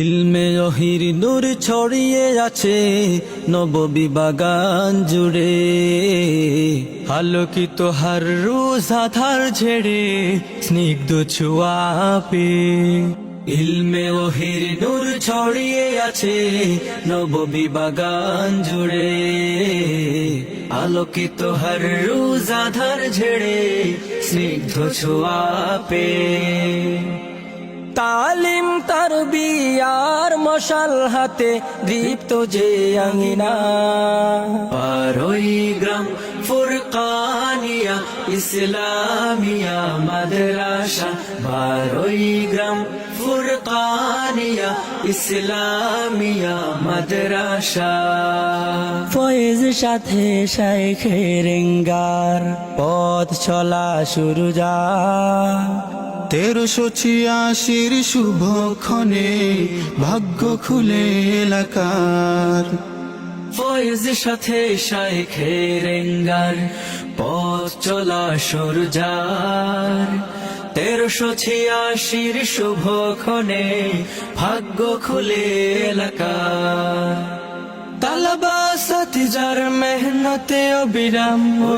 ইলমে অহির নূর ছড়িয়ে আছে নববী বাগান জুড়ে। আলোকিত হার রোজ আধার ঝেড়ে স্নিগ্ধ ছোঁয়া পে। ইলমে ওহির নূর ছড়িয়ে আছে নববী বাগান জুড়ে। আলোকিত হার রোজ আধার ঝেড়ে স্নিগ্ধ ছোঁয়া পে। তালিম তার বিয়ার মশাল হাতে দীপ্ত যে আঙিনা। পারই গ্রাম ফুরকানিয়া ইসলামিয়া মাদ্রাসা। বারোই গ্রাম ফুরকানিয়া ইসলামিয়া মাদ্রাসা। ফয়েজ সাথে শাইখের রেঙ্গার পথ চলা শুরু যা তেরোশো ছিয়াশির শুভক্ষণে ভাগ্য খুলে এলাকার। ফয়েজ সাথে শাইখে রেঙ্গার, পথ চলা সরজার। তেরোশো ছিয়াশির শুভ ক্ষণে ভাগ্য খুলে এলাকা তালাবা সাথী যার মেহনতে অবিরাম